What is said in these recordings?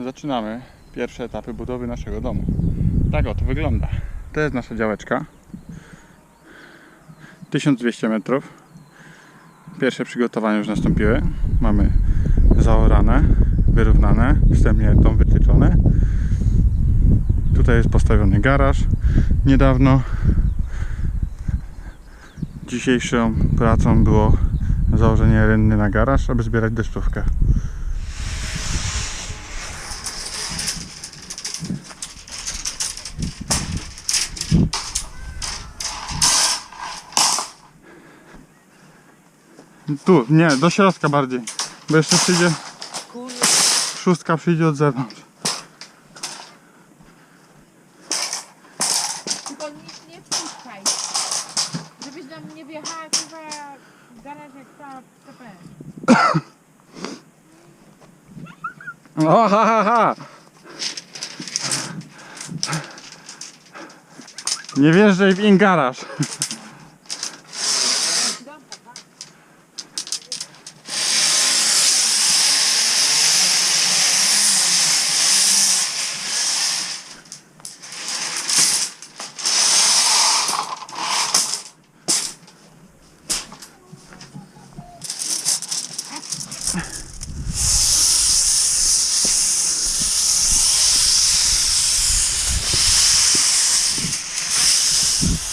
zaczynamy pierwsze etapy budowy naszego domu. Tak oto wygląda. To jest nasza działeczka. 1200 metrów. Pierwsze przygotowania już nastąpiły. Mamy zaorane, wyrównane, wstępnie tą wytyczone. Tutaj jest postawiony garaż niedawno. Dzisiejszą pracą było założenie rynny na garaż, aby zbierać deszczówkę. Tu, nie, do środka bardziej. Bo jeszcze przyjdzie. Szóstka przyjdzie od zewnątrz. Tylko nic nie wpuszczaj. Żebyś nam nie wjechała w garaż jak ta CPN. O, ha, ha, ha. Nie wjeżdżaj w in garaż. Peace.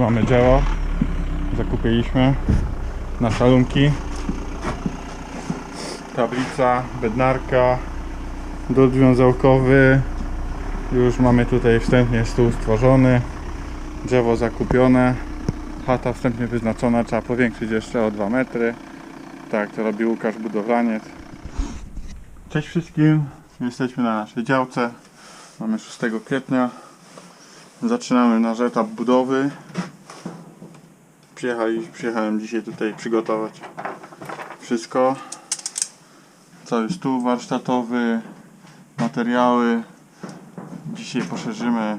Mamy dzieło. Zakupiliśmy na szalunki. Tablica, bednarka, drut wiązałkowy. Już mamy tutaj wstępnie stół stworzony. Drzewo zakupione. Chata wstępnie wyznaczona. Trzeba powiększyć jeszcze o 2 metry. Tak, to robi Łukasz Budowlaniec. Cześć wszystkim. Jesteśmy na naszej działce. Mamy 6 kwietnia. Zaczynamy nasz etap budowy. Przyjechali, przyjechałem dzisiaj tutaj przygotować wszystko. Cały stół warsztatowy, materiały. Dzisiaj poszerzymy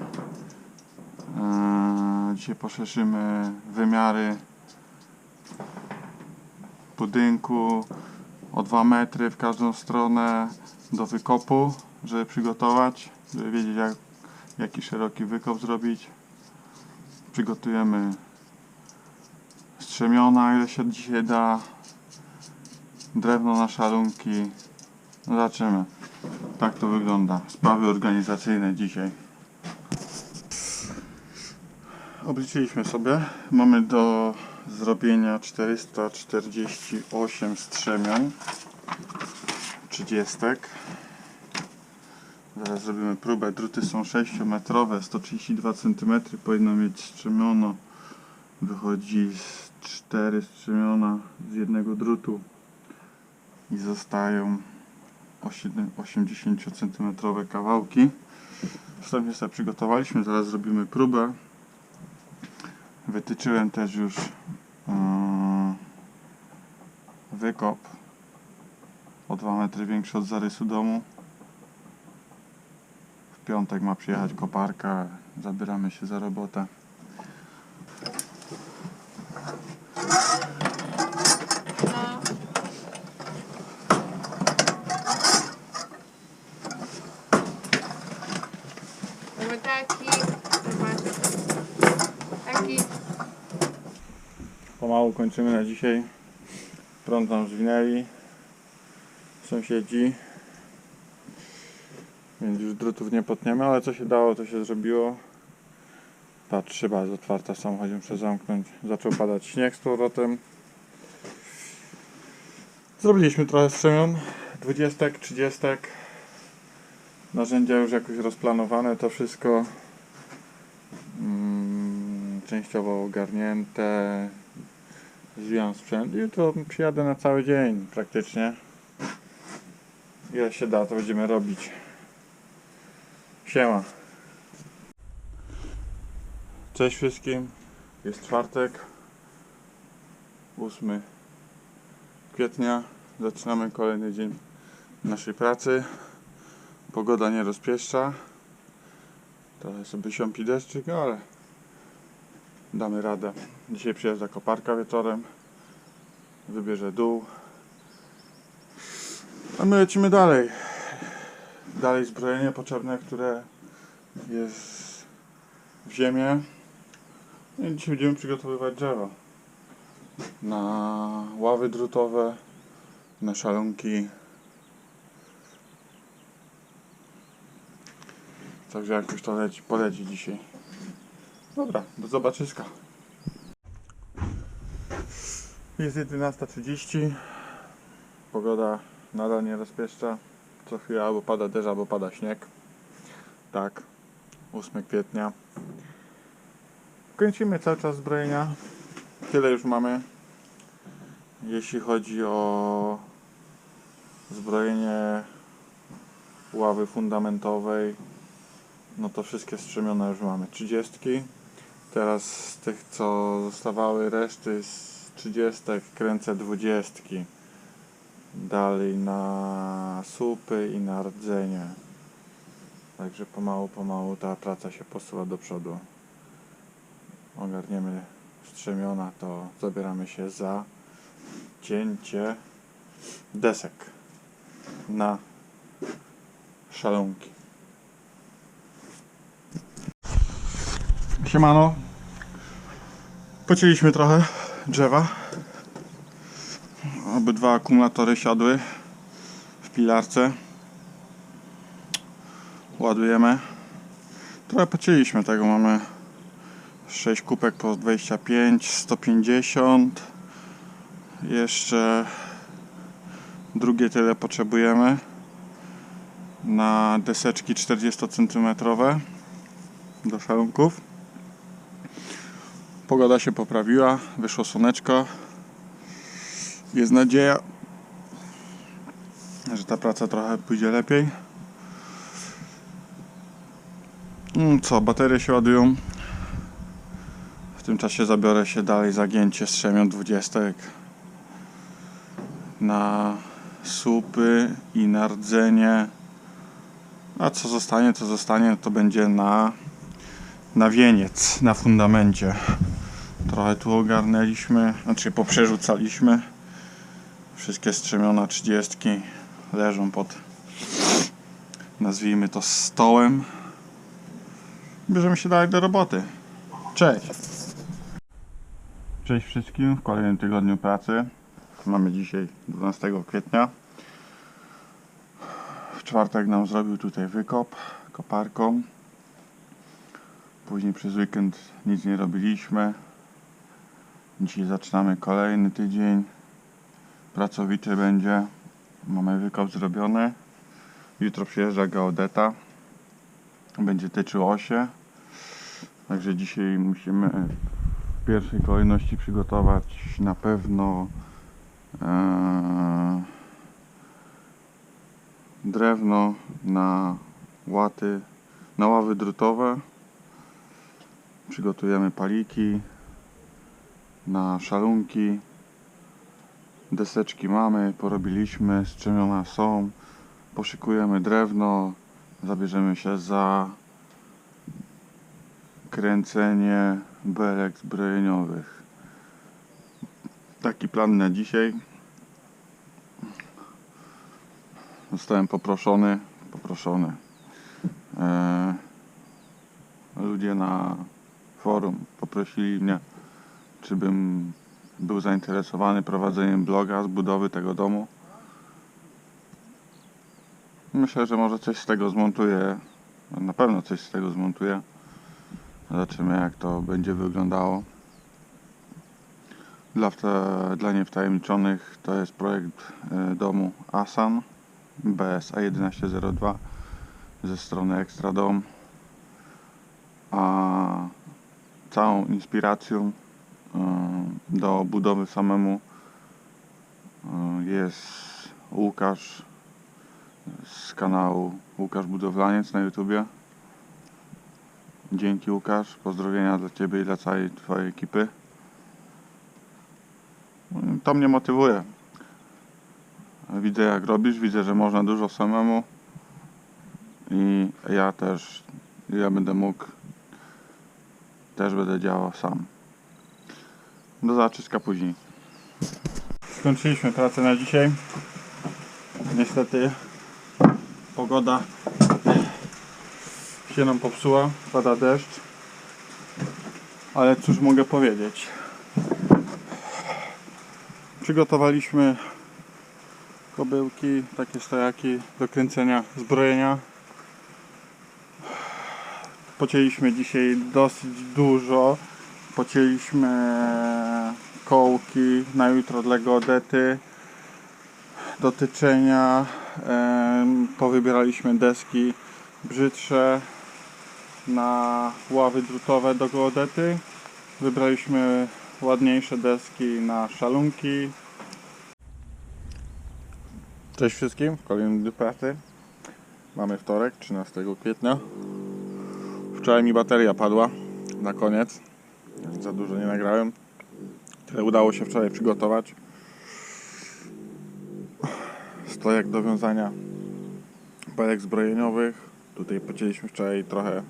yy, dzisiaj poszerzymy wymiary budynku o 2 metry w każdą stronę do wykopu, żeby przygotować, żeby wiedzieć jak jaki szeroki wykop zrobić. Przygotujemy strzemiona, ile się dzisiaj da. Drewno na szalunki. No Zobaczymy. Tak to wygląda. Sprawy organizacyjne dzisiaj. Obliczyliśmy sobie. Mamy do zrobienia 448 strzemion. 30. Zaraz zrobimy próbę. Druty są 6-metrowe, 132 cm. Powinno mieć strzemiono. Wychodzi z 4 strzemiona z jednego drutu. I zostają 80 cm kawałki. Wstępnie sobie przygotowaliśmy. Zaraz zrobimy próbę. Wytyczyłem też już yy, wykop o 2 metry większy od zarysu domu. W piątek ma przyjechać koparka. Zabieramy się za robotę. No. taki, zobacz, taki, Pomału kończymy na dzisiaj. Prąd nam zwinęli. Sąsiedzi. Więc już drutów nie potniemy, ale co się dało, to się zrobiło. Patrz, szyba jest otwarta, samochód muszę zamknąć. Zaczął padać śnieg z powrotem. Zrobiliśmy trochę strzemion. Dwudziestek, trzydziestek. Narzędzia już jakoś rozplanowane, to wszystko. Mm, częściowo ogarnięte. Zwijam sprzęt jutro przyjadę na cały dzień praktycznie. Ile się da, to będziemy robić. Siema. Cześć wszystkim. Jest czwartek. 8 kwietnia. Zaczynamy kolejny dzień naszej pracy. Pogoda nie rozpieszcza. Trochę sobie siąpi deszczyk, ale damy radę. Dzisiaj przyjeżdża koparka wieczorem. Wybierze dół. A my lecimy dalej. Dalej zbrojenie potrzebne, które jest w ziemię. No I dzisiaj będziemy przygotowywać drzewo. Na ławy drutowe, na szalonki. Także jakoś to leci, poleci dzisiaj. Dobra, do zobaczyska. Jest 11.30. Pogoda nadal nie rozpieszcza. Co chwilę albo pada deszcz, albo pada śnieg. Tak, 8 kwietnia. Kręcimy cały czas zbrojenia. Tyle już mamy. Jeśli chodzi o zbrojenie ławy fundamentowej, no to wszystkie strzemione już mamy. 30. Teraz z tych co zostawały reszty z 30 kręcę 20. Dalej na supy i na rdzenie. Także pomału, pomału ta praca się posuwa do przodu. Ogarniemy strzemiona, to zabieramy się za cięcie desek na szalonki. Siemano. Pocięliśmy trochę drzewa. Obydwa akumulatory siadły w pilarce. Ładujemy. Trochę pocięliśmy tego. Mamy 6 kubek po 25, 150. Jeszcze drugie tyle potrzebujemy na deseczki 40 cm do szalunków. Pogoda się poprawiła, wyszło słoneczko. Jest nadzieja, że ta praca trochę pójdzie lepiej. Mm, Co, baterie się ładują. W tym czasie zabiorę się dalej za gięcie strzemion 20 na supy i na rdzenie. A co zostanie, to zostanie, to będzie na, na wieniec, na fundamencie. Trochę tu ogarnęliśmy, znaczy poprzerzucaliśmy. Wszystkie strzemiona 30 leżą pod, nazwijmy to stołem. Bierzemy się dalej do roboty. Cześć! Cześć wszystkim w kolejnym tygodniu pracy. Mamy dzisiaj 12 kwietnia. W czwartek nam zrobił tutaj wykop koparką. Później przez weekend nic nie robiliśmy. Dzisiaj zaczynamy kolejny tydzień. Pracowity będzie. Mamy wykop zrobiony. Jutro przyjeżdża geodeta. Będzie tyczył osie. Także dzisiaj musimy w pierwszej kolejności przygotować na pewno Eee, drewno na łaty, na ławy drutowe. Przygotujemy paliki na szalunki. Deseczki mamy, porobiliśmy, strzemiona są. Poszykujemy drewno, zabierzemy się za kręcenie belek zbrojeniowych. Taki plan na dzisiaj. Zostałem poproszony, poproszony. E, ludzie na forum poprosili mnie, czy bym był zainteresowany prowadzeniem bloga z budowy tego domu. Myślę, że może coś z tego zmontuję. Na pewno coś z tego zmontuję. Zobaczymy jak to będzie wyglądało. Dla, wta- dla niewtajemniczonych to jest projekt e, domu Asan BSA 1102 ze strony Extra Dom. A całą inspiracją do budowy samemu e, jest Łukasz z kanału Łukasz Budowlaniec na YouTubie. Dzięki Łukasz, pozdrowienia dla Ciebie i dla całej Twojej ekipy. To mnie motywuje. Widzę jak robisz, widzę, że można dużo samemu i ja też, ja będę mógł, też będę działał sam. Do zobaczyska później. Skończyliśmy pracę na dzisiaj. Niestety pogoda się nam popsuła, pada deszcz. Ale cóż mogę powiedzieć? Przygotowaliśmy kobyłki, takie stojaki do kręcenia zbrojenia. Pocięliśmy dzisiaj dosyć dużo. Pocięliśmy kołki na jutro dla geodety do tyczenia. Em, Powybieraliśmy deski brzydsze na ławy drutowe do geodety. Wybraliśmy ładniejsze deski na szalunki. Cześć wszystkim, w kolejnym dniu pracy. Mamy wtorek, 13 kwietnia. Wczoraj mi bateria padła na koniec. Za dużo nie nagrałem. Tyle udało się wczoraj przygotować. Stojak do wiązania belek zbrojeniowych. Tutaj pocięliśmy wczoraj trochę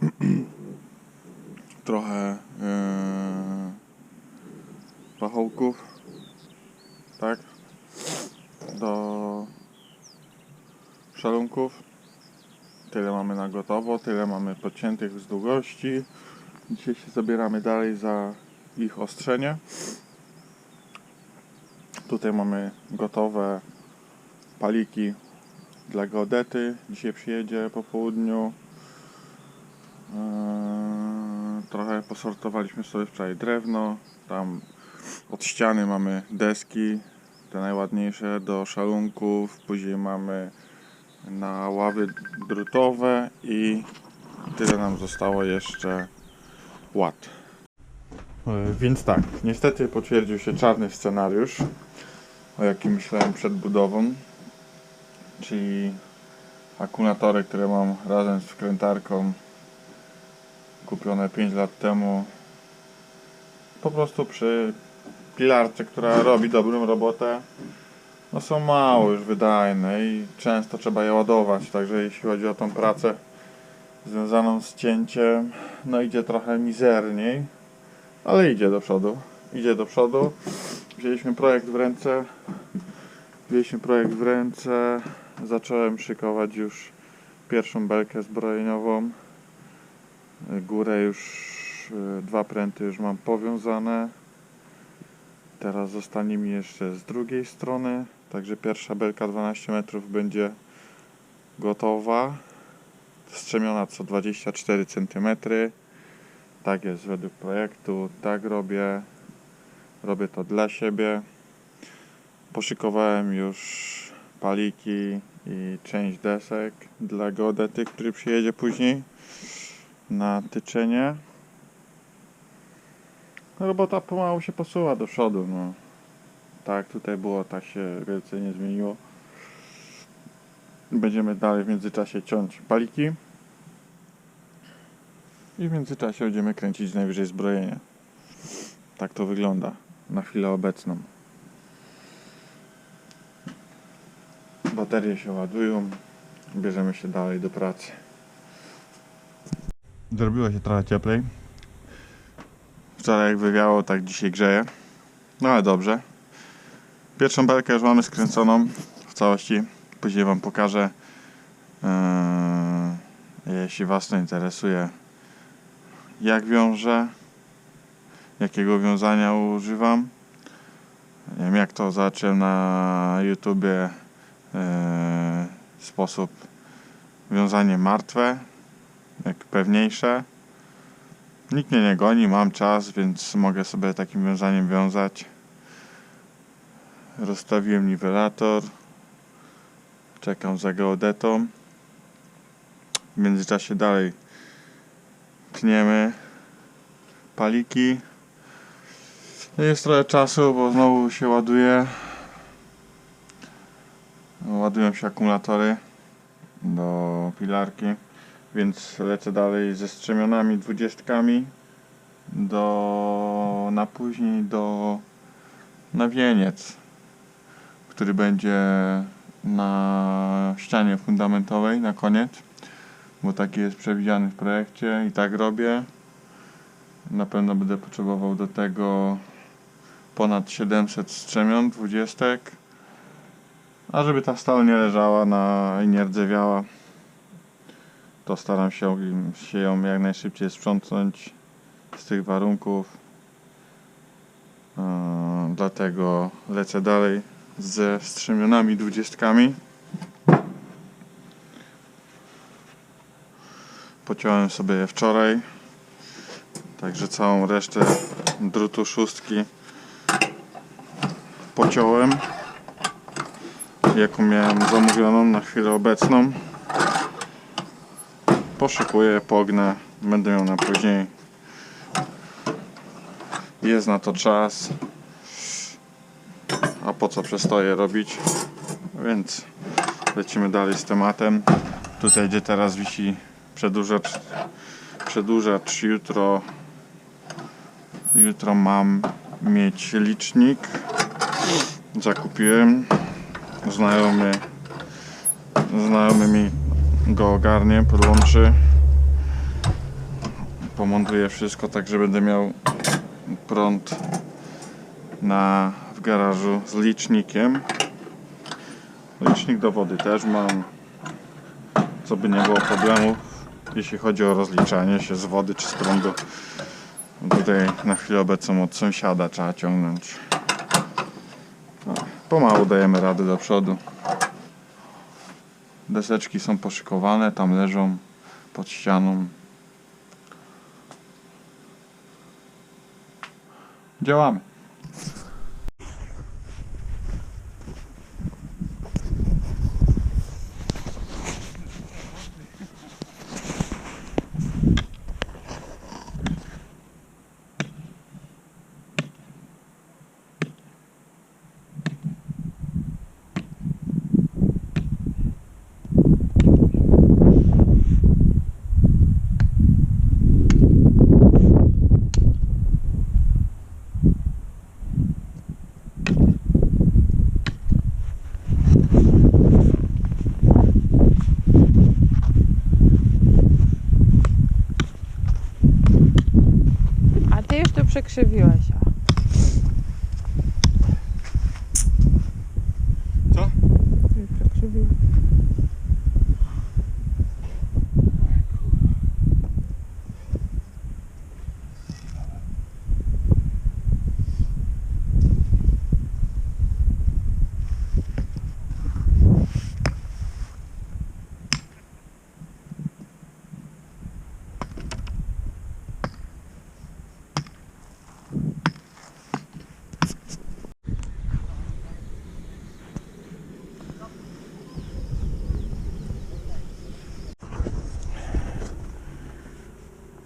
trochę yy, pachołków tak do szalunków tyle mamy na gotowo tyle mamy pociętych z długości dzisiaj się zabieramy dalej za ich ostrzenie tutaj mamy gotowe paliki dla geodety dzisiaj przyjedzie po południu Eee, trochę posortowaliśmy sobie wczoraj drewno. Tam od ściany mamy deski, te najładniejsze do szalunków. Później mamy na ławy drutowe i tyle nam zostało jeszcze ład. E, Więc tak, niestety potwierdził się czarny scenariusz, o jakim myślałem przed budową, czyli akumulatory, które mam razem z wkrętarką kupione 5 lat temu po prostu przy pilarce, która robi dobrą robotę no są mało już wydajne i często trzeba je ładować także jeśli chodzi o tą pracę związaną z cięciem no idzie trochę mizerniej ale idzie do przodu idzie do przodu wzięliśmy projekt w ręce wzięliśmy projekt w ręce zacząłem szykować już pierwszą belkę zbrojeniową Górę już y, dwa pręty już mam powiązane. Teraz zostanie mi jeszcze z drugiej strony. Także pierwsza belka 12 metrów będzie gotowa. Strzemiona co 24 cm. Tak jest według projektu. Tak robię. Robię to dla siebie. Poszykowałem już paliki i część desek dla geodety, który przyjedzie później na tyczenie. Robota pomału się posuwa do przodu. No. Tak, tutaj było, tak się wielce nie zmieniło. Będziemy dalej w międzyczasie ciąć paliki. I w międzyczasie będziemy kręcić najwyżej zbrojenie. Tak to wygląda na chwilę obecną. Baterie się ładują. Bierzemy się dalej do pracy. Zrobiło się trochę cieplej. Wczoraj jak wywiało, tak dzisiaj grzeje. No ale dobrze. Pierwszą belkę już mamy skręconą w całości. Później Wam pokażę. Yy, jeśli Was to interesuje, jak wiążę, jakiego wiązania używam. Nie wiem jak to zobaczyłem na YouTubie e, sposób wiązanie martwe, jak pewniejsze. Nikt mnie nie goni, mam czas, więc mogę sobie takim wiązaniem wiązać. Rozstawiłem niwelator. Czekam za geodetą. W międzyczasie dalej pniemy paliki. Jest trochę czasu, bo znowu się ładuje. Ładują się akumulatory do pilarki, więc lecę dalej ze strzemionami dwudziestkami do na później do na wieniec, który będzie na ścianie fundamentowej na koniec, bo taki jest przewidziany w projekcie i tak robię. Na pewno będę potrzebował do tego ponad 700 strzemion, dwudziestek. A żeby ta stal nie leżała na, i nie rdzewiała, to staram się, się ją jak najszybciej sprzątnąć z tych warunków. Eee, dlatego lecę dalej ze strzemionami dwudziestkami. Pociąłem sobie je wczoraj. Także całą resztę drutu szóstki pociąłem. Jaką miałem zamówioną na chwilę obecną. Poszykuję, pognę. Będę ją na później. Jest na to czas. A po co przestoję robić? Więc lecimy dalej z tematem. Tutaj gdzie teraz wisi przedłużacz, przedłużacz jutro jutro mam mieć licznik. Zakupiłem. Znajomy znajomy mi go ogarnie, podłączy. Pomontuję wszystko tak, że będę miał prąd na, w garażu z licznikiem. Licznik do wody też mam co by nie było problemu jeśli chodzi o rozliczanie się z wody czy z prądu tutaj na chwilę obecną od sąsiada trzeba ciągnąć. No, pomału dajemy radę do przodu. Deseczki są poszykowane tam leżą pod ścianą. Działamy A? ty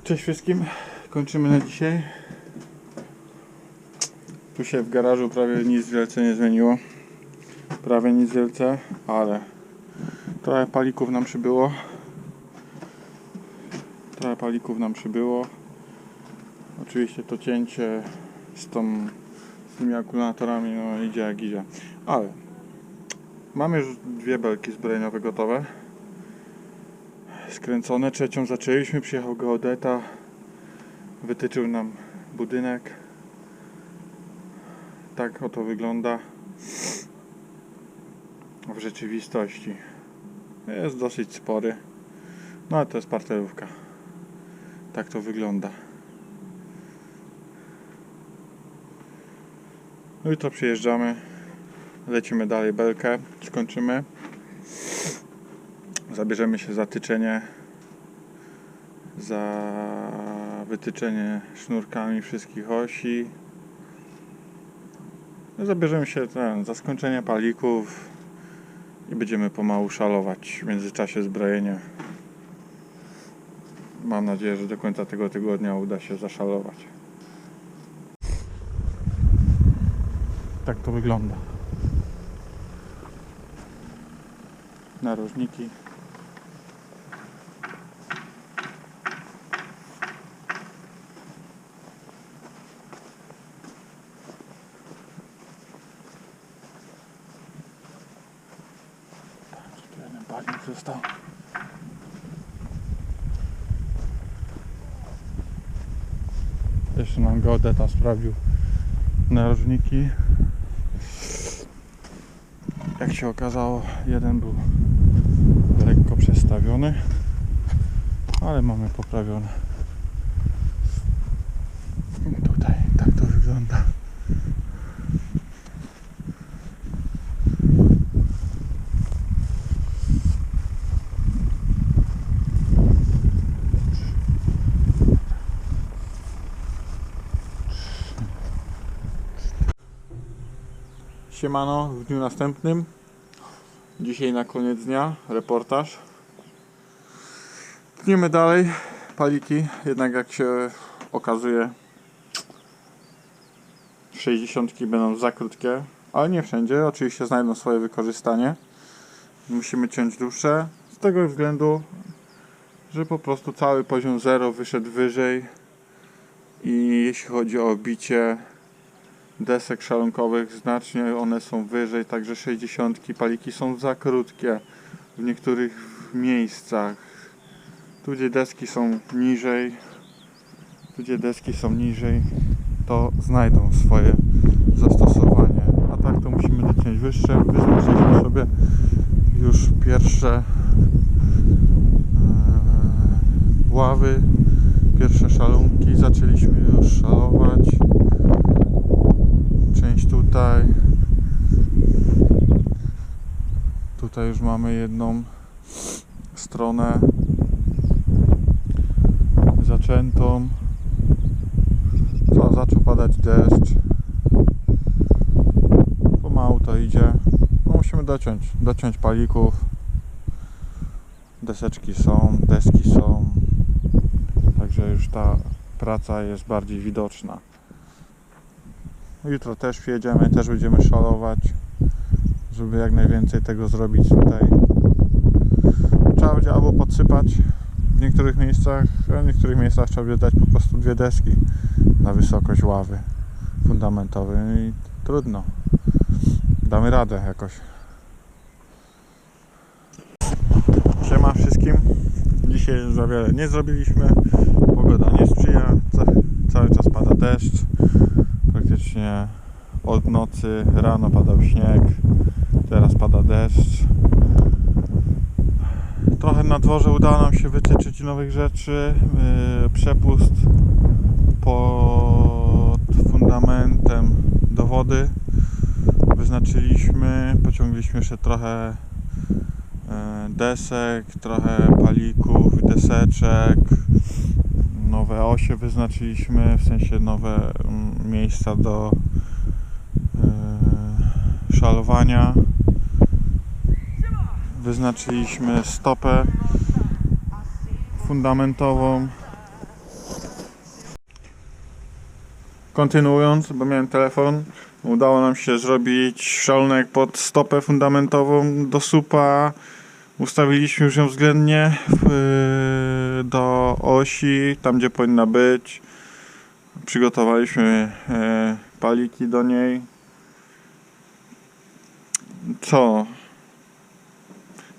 Cześć wszystkim, kończymy na dzisiaj. Tu się w garażu prawie nic wielce nie zmieniło. Prawie nic wielce, ale trochę palików nam przybyło. Trochę palików nam przybyło. Oczywiście to cięcie z, tą, z tymi akumulatorami no idzie jak idzie. Ale mamy już dwie belki zbrojeniowe gotowe skręcone. Trzecią zaczęliśmy, przyjechał geodeta, wytyczył nam budynek. Tak oto wygląda w rzeczywistości. Jest dosyć spory. No ale to jest parterówka. Tak to wygląda. No i to przyjeżdżamy. Lecimy dalej belkę. Skończymy. Zabierzemy się za tyczenie. Za wytyczenie sznurkami wszystkich osi. No, Zabierzemy się ten, za skończenie palików i będziemy pomału szalować w międzyczasie zbrojenia. Mam nadzieję, że do końca tego tygodnia uda się zaszalować. Tak to wygląda. Narożniki. Co tu jeden palnik został? Nam geodeta sprawdził narożniki. Jak się okazało, jeden był lekko przestawiony, ale mamy poprawione. Tutaj tak to wygląda. Siemano, w dniu następnym. Dzisiaj na koniec dnia reportaż. Pniemy dalej paliki, jednak jak się okazuje 60 będą za krótkie, ale nie wszędzie, oczywiście znajdą swoje wykorzystanie. Musimy ciąć dłuższe z tego względu, że po prostu cały poziom 0 wyszedł wyżej i jeśli chodzi o bicie desek szalonkowych znacznie one są wyżej, także 60 paliki są za krótkie w niektórych miejscach. Tu gdzie deski są niżej, tu gdzie deski są niżej, to znajdą swoje zastosowanie. A tak to musimy dociąć wyższe. Wyznaczyliśmy sobie już pierwsze e, ławy, pierwsze szalunki. Zaczęliśmy już szalować tutaj. Tutaj już mamy jedną stronę zaczętą. Co, zaczął padać deszcz. Pomału to idzie. No musimy dociąć, dociąć palików. Deseczki są, deski są. Także już ta praca jest bardziej widoczna. Jutro też jedziemy, też będziemy szalować, żeby jak najwięcej tego zrobić tutaj. Trzeba będzie albo podsypać w niektórych miejscach, a w niektórych miejscach trzeba będzie dać po prostu dwie deski na wysokość ławy fundamentowej i trudno. Damy radę jakoś. Siema wszystkim. Dzisiaj za wiele nie zrobiliśmy. Pogoda nie sprzyja. Ca- Cały czas pada deszcz praktycznie od nocy rano padał śnieg, teraz pada deszcz. Trochę na dworze udało nam się wytyczyć nowych rzeczy. Yy, Przepust pod fundamentem do wody wyznaczyliśmy, pociągliśmy jeszcze trochę yy, desek, trochę palików, deseczek, nowe osie wyznaczyliśmy, w sensie nowe mm, miejsca do yy, szalowania. Wyznaczyliśmy stopę fundamentową. Kontynuując, bo miałem telefon, udało nam się zrobić szalonek pod stopę fundamentową do supa. Ustawiliśmy już ją względnie yy, do osi, tam gdzie powinna być. Przygotowaliśmy yy, paliki do niej. Co?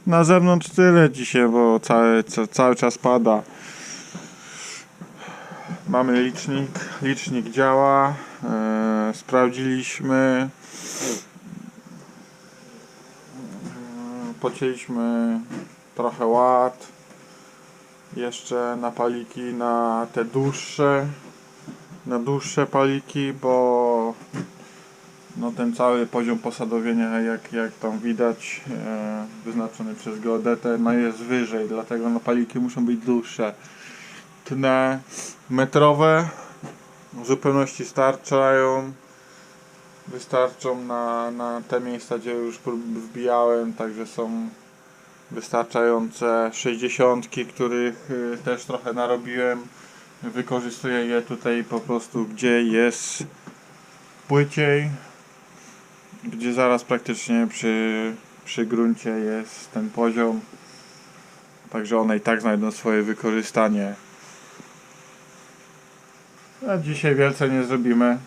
Na zewnątrz tyle dzisiaj, bo cały, ca, cały czas pada. Mamy licznik, licznik działa. Yy, sprawdziliśmy. pocięliśmy trochę ład jeszcze na paliki na te dłuższe na dłuższe paliki, bo no ten cały poziom posadowienia, jak, jak tam widać, e, wyznaczony przez geodetę, no jest wyżej, dlatego no paliki muszą być dłuższe. Tne metrowe w zupełności starczają. Wystarczą na, na te miejsca, gdzie już wbijałem, także są wystarczające 60, których y, też trochę narobiłem. Wykorzystuję je tutaj po prostu, gdzie jest płyciej, gdzie zaraz praktycznie przy, przy gruncie jest ten poziom. Także one i tak znajdą swoje wykorzystanie. A dzisiaj wielce nie zrobimy.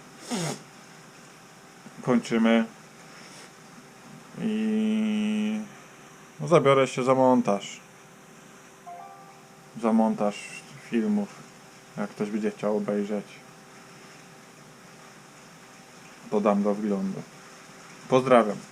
Kończymy. I no, zabiorę się za montaż. Za montaż filmów. Jak ktoś będzie chciał obejrzeć. Dodam do wglądu. Pozdrawiam.